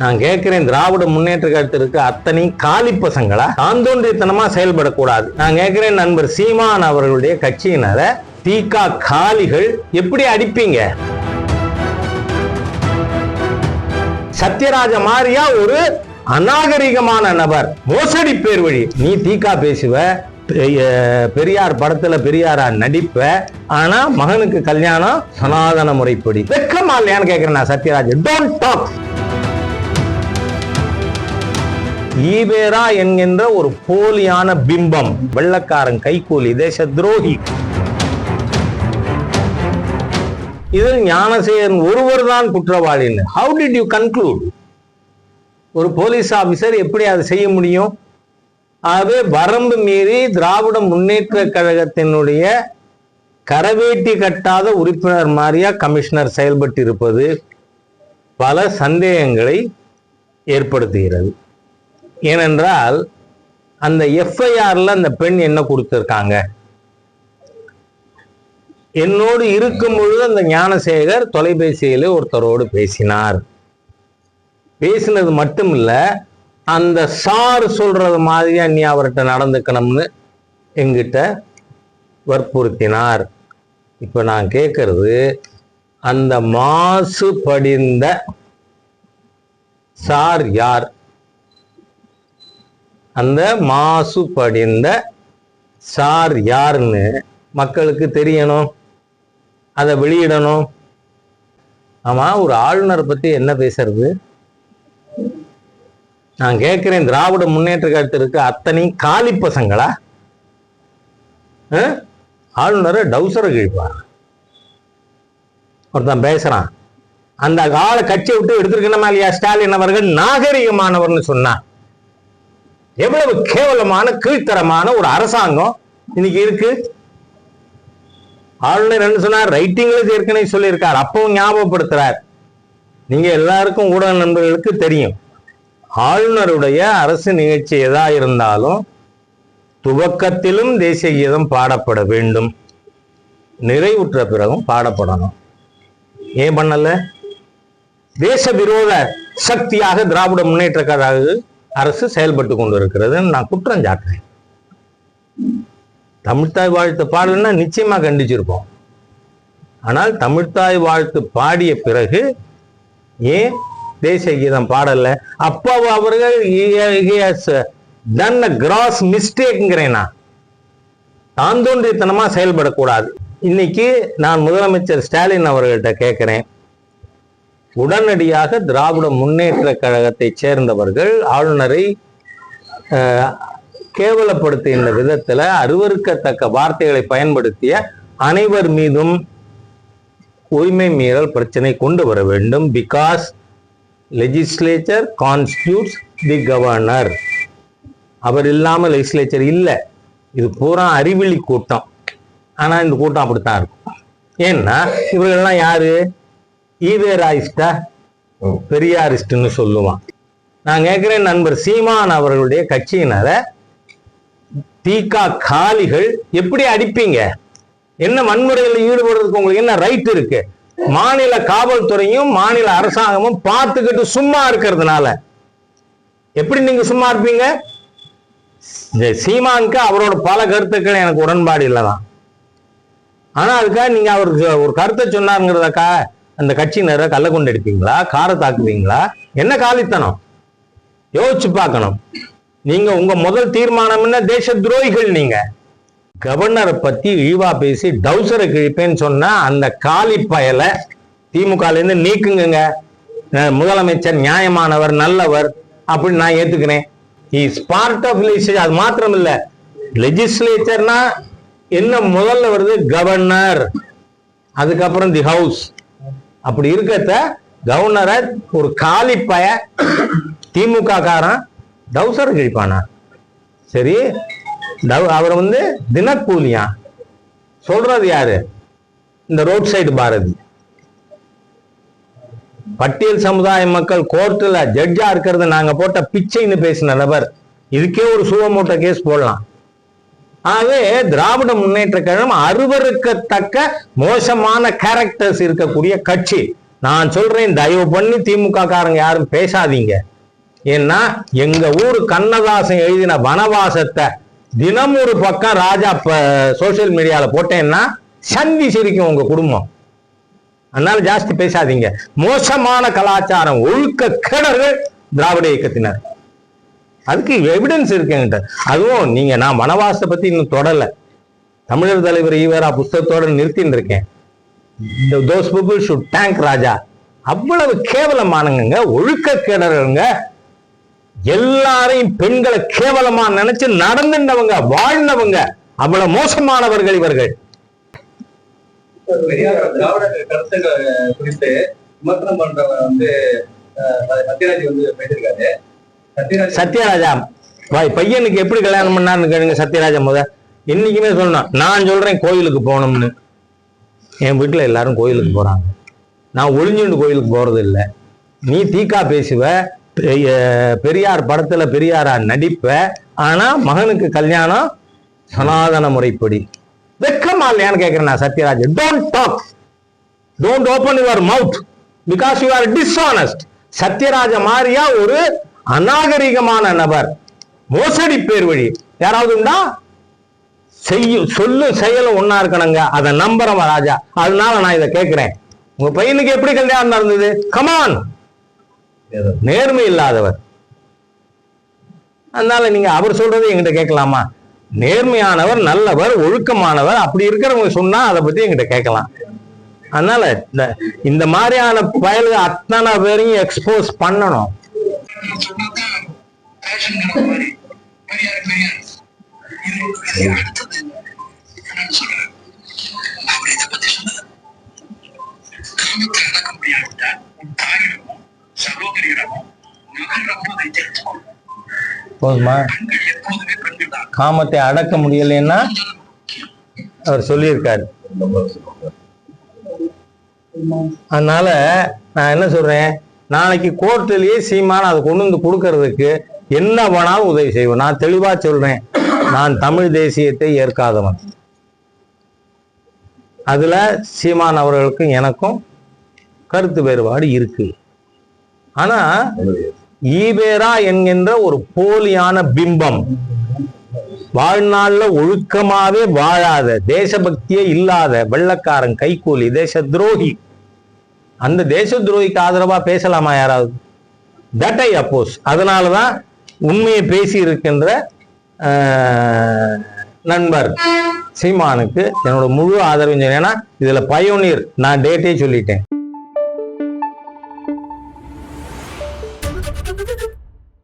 நான் கேட்கிறேன் திராவிட முன்னேற்ற கழகத்திற்கு அத்தனை காலி பசங்களா? தாந்தோன்றித்தனமா செயல்படக்கூடாது. நான் கேட்கிறேன் நண்பர் சீமான் அவர்களுடைய கட்சியினரை தீகா காலிகள் எப்படி அடிப்பீங்க? சத்யராஜ மாதிரியா ஒரு அநாகரிகமான நபர். மோசடி பேர் வழி. நீ தீகா பேசுவ பெரியார் படத்துல பெரியாரா நடிப்ப ஆனா மகனுக்கு கல்யாணம் சனாதன முறைப்படி. வெக்கமா இல்லையான்னு கேக்குறேன் நான் சத்யராஜ். டோன்ட் டாக் ஈபேரா என்கின்ற ஒரு போலியான பிம்பம். வெள்ளக்காரன் கைகூலி தேச துரோகி இதில் ஞானசேகரன் ஒருவர் தான் குற்றவாளின்னு ஹவு டிட் யூ கன்க்ளூட் ஒரு போலீஸ் ஆபீசர் எப்படி அதை செய்ய முடியும்? ஆகவே வரம்பு மீறி திராவிட முன்னேற்ற கழகத்தினுடைய கரவேட்டி கட்டாத உறுப்பினர் மாதிரியா கமிஷனர் செயல்பட்டு இருப்பது பல சந்தேகங்களை ஏற்படுத்துகிறது. ஏனென்றால் அந்த எஃப்ஐஆர்ல அந்த பெண் என்ன கொடுத்திருக்காங்க? என்னோடு இருக்கும் பொழுது அந்த ஞானசேகர் தொலைபேசியில ஒருத்தரோடு பேசினார். பேசினது மட்டும் இல்ல அந்த சார் சொல்றது மாதிரியா நீ அவர்கிட்ட நடந்துக்கணும்னு எங்கிட்ட வற்புறுத்தினார். இப்ப நான் கேட்கறது அந்த மாசு படிந்த சார் யார்? அந்த மாசு படிந்த சார் யாருன்னு மக்களுக்கு தெரியணும். அதை வெளியிடணும். ஆமா ஒரு ஆளுநர் பத்தி என்ன பேசுறது? நான் கேட்கிறேன் திராவிட முன்னேற்ற கழகத்திற்கு அத்தனை காலி பசங்களா? ஆ? ஆளுநரை டவுசரை கிழிப்பார் ஒருத்தன் பேசுறான். அந்த கால கட்சியை விட்டு எடுத்திருக்கணுமா இல்லையா? ஸ்டாலின் அவர்கள் நாகரிகமானவர்னு சொன்னான். எவ்வளவு கேவலமான கீழ்த்தரமான ஒரு அரசாங்கம் இன்னைக்கு இருக்கு? ஆளுநர் என்ன சொன்னார்? ரைட்டிங்ல ஏற்கனவே சொல்லியிருக்கார். அப்பவும் ஞாபகப்படுத்துறார். நீங்க எல்லாருக்கும் ஊடக நண்பர்களுக்கு தெரியும். ஆளுநருடைய அரசு நிகழ்ச்சி எதா இருந்தாலும் துவக்கத்திலும் தேசிய கீதம் பாடப்பட வேண்டும். நிறைவுற்ற பிறகும் பாடப்படணும். ஏன் பண்ணல? தேச விரோத சக்தியாக திராவிட முன்னேற்ற கழக அரசு செயல்பட்டு கொண்டிருக்கிறது நான் குற்றம் சாட்டுறேன். தமிழ்த்தாய் வாழ்த்து பாடலன்னா நிச்சயமா கண்டிச்சிருப்போம். ஆனால் தமிழ்த்தாய் வாழ்த்து பாடிய பிறகு ஏன் தேசிய கீதம் பாடல? அப்போ அவர்கள் டன் கிராஸ் மிஸ்டேக்ங்கிறேன் நான். தாந்தோன்றித்தனமா செயல்படக்கூடாது. இன்னைக்கு நான் முதலமைச்சர் ஸ்டாலின் அவர்கள்ட்ட கேட்கிறேன். உடனடியாக திராவிட முன்னேற்ற கழகத்தை சேர்ந்தவர்கள் ஆளுநரை கேவலப்படுத்துகின்ற விதத்துல அருவருக்கத்தக்க வார்த்தைகளை பயன்படுத்திய அனைவர் மீதும் உரிமை மீறல் பிரச்சனை கொண்டு வர வேண்டும். Because legislature constitutes the governor அவர் இல்லாம லெஜிஸ்லேச்சர் இல்லை. இது பூரா அறிவிலி கூட்டம். ஆனா இந்த கூட்டம் அப்படித்தான் இருக்கும். ஏன்னா இவர்கள்லாம் யாரு? ஈவேராயிஸ்டா பெரியாரிஸ்ட்னு சொல்லுவான். நான் கேட்கிறேன் நண்பர் சீமான் அவர்களுடைய கட்சியினரை தீகா காலிகள் எப்படி அடிப்பீங்க? என்ன வன்முறையில் ஈடுபடுறதுக்கு உங்களுக்கு என்ன ரைட் இருக்கு? மாநில காவல்துறையும் மாநில அரசாங்கமும் பார்த்துக்கிட்டு சும்மா இருக்கிறதுனால. எப்படி நீங்க சும்மா இருப்பீங்க? இந்த சீமானுக்கு அவரோட பல கருத்துக்கள் எனக்கு உடன்பாடு இல்லைதான். ஆனா அதுக்காக நீங்க அவருக்கு ஒரு கருத்தை சொன்னாருங்கிறதக்கா அந்த கட்சியினரை கள்ள கொண்டு அடிப்பீங்களா காரை தாக்குவீங்களா? என்ன காலித்தனம்? யோசிச்சு பார்க்கணும். நீங்க உங்க முதல் தீர்மானம் என்ன? தேச துரோகிகள் நீங்க. கவர்னரை பத்தி இழிவா பேசி டவுசரை கிழிப்பேன்னு சொன்னா அந்த காலி பயலை திமுக நீக்குங்க முதலமைச்சர் நியாயமானவர் நல்லவர் அப்படின்னு நான் ஏத்துக்கிறேன். இஸ் பார்ட் ஆஃப் அது மாத்திரம் இல்ல லெஜிஸ்லேச்சர்னா என்ன முதல்ல வருது? கவர்னர் அதுக்கப்புறம் தி ஹவுஸ் அப்படி இருக்கத்த கவர்னரை ஒரு காலி பய திமுக காரன் டவுசர் கிழிப்பானா? சரி அவர் வந்து தினக்கூலியா? சொல்றது யாரு? இந்த ரோட் சைடு பாரதி. பட்டியல் சமுதாய மக்கள் கோர்ட்டில் ஜட்ஜா இருக்கிறது நாங்க போட்ட பிச்சைன்னு பேசின நபர். இதுக்கே ஒரு சுவமூட்ட கேஸ் போடலாம். ஆகவே திராவிட முன்னேற்ற கழகம் அருவருக்கத்தக்க மோசமான கேரக்டர்ஸ் இருக்கக்கூடிய கட்சி. நான் சொல்றேன் தயவு பண்ணி திமுக காரங்க யாரும் பேசாதீங்க. ஏன்னா எங்க ஊர் கண்ணதாசன் எழுதின வனவாசத்தை தினம் ஒரு பக்கம் ராஜா சோசியல் மீடியால போட்டேன்னா சந்தி சிரிக்கும் உங்க குடும்பம். அதனால ஜாஸ்தி பேசாதீங்க. மோசமான கலாச்சாரம் ஒழுக்க கிணறு திராவிட இயக்கத்தினர். அதுக்கு எவிடன்ஸ் இருக்குங்கிட்ட அதுவும் நீங்க நான் வனவாசத்தை பத்தி இன்னும் தொடல. தமிழர் தலைவர் ஈவரா புஸ்தகத்தோட நிறுத்தின்னு இருக்கேன் those people should thank Raja. அவ்வளவு கேவலமானங்க ஒழுக்க கேடருங்க எல்லாரையும் பெண்களை கேவலமா நினைச்சு நடந்துட்டவங்க வாழ்ந்தவங்க அவ்வளவு மோசமானவர்கள் இவர்கள். கருத்துக்களை குறித்து விமர்சனம் பண்றவங்க வந்து அஹ், வந்து பேசியிருக்காரு. சத்யராஜா. பாய் பையனுக்கு எப்படி கல்யாணம் பண்ணாருன்னு கேளுங்க சத்யராஜா முத. என்னைக்குமே சொல்லணும் நான் சொல்றேன் கோயிலுக்கு போகணும்னு. என் வீட்டுல எல்லாரும் கோயிலுக்கு போறாங்க. நான் ஒளிஞ்சுண்டு கோயிலுக்கு போறது இல்ல. நீ தீக்கா பேசுவ பெரிய- பெரியார் படத்துல பெரியாரா நடிப்ப ஆனா மகனுக்கு கல்யாணம் சனாதன முறைப்படி. வெக்கமா இல்லையான்னு கேட்கிறேன் நான் Sathyaraj. Don't talk don't open your mouth because you are dishonest Sathyaraj மாதிரியா ஒரு அநாகரிகமான நபர் மோசடி பேர் வழி. யாராவது உண்டா? செய்யும் சொல்லும் செயலும் ஒன்னா இருக்கணுங்க. அதை நம்புறவன் ராஜா. அதனால நான் இதை கேட்கிறேன். உங்க பையனுக்கு எப்படி கல்யாணம் நடந்தது? கமான் நேர்மை இல்லாதவர். அதனால நீங்க அவர் சொல்றது என்கிட்ட கேட்கலாமா? நேர்மையானவர் நல்லவர் ஒழுக்கமானவர் அப்படி இருக்கிறவங்க சொன்னா அதை பத்தி என்கிட்ட கேட்கலாம். அதனால இந்த- இந்த மாதிரியான பயலுக அத்தனை பேரையும் எக்ஸ்போஸ் பண்ணணும். காமத்தை அடக்க போதுமா? காமத்தை அடக்க முடியலைன்னா அவர் சொல்லியிருக்காரு. அதனால நான் என்ன சொல்றேன்? நாளைக்கு கோர்ட்டிலேயே சீமான் அதை கொண்டு வந்து கொடுக்கறதுக்கு என்ன வேணாலும் உதவி செய்வேன். நான் தெளிவா சொல்றேன். நான் தமிழ் தேசியத்தை ஏற்காதவன். அதுல சீமான் அவர்களுக்கும் எனக்கும் கருத்து வேறுபாடு இருக்கு. ஆனா ஈவேரா என்கின்ற ஒரு போலியான பிம்பம் வாழ்நாள்ல ஒழுக்கமாவே வாழாத தேசபக்தியே இல்லாத வெள்ளக்காரன் கைக்கூலி தேச துரோகி அந்த தேச துரோகிக்கு ஆதரவா பேசலாமா யாராவது? தட் ஐ அப்போஸ் அதனாலதான் உண்மையை பேசி இருக்கின்ற நண்பர் சீமானுக்கு என்னோட முழு ஆதரவு ஏன்னா இதுல பயோனியர் நான் டேட்டே சொல்லிட்டேன்.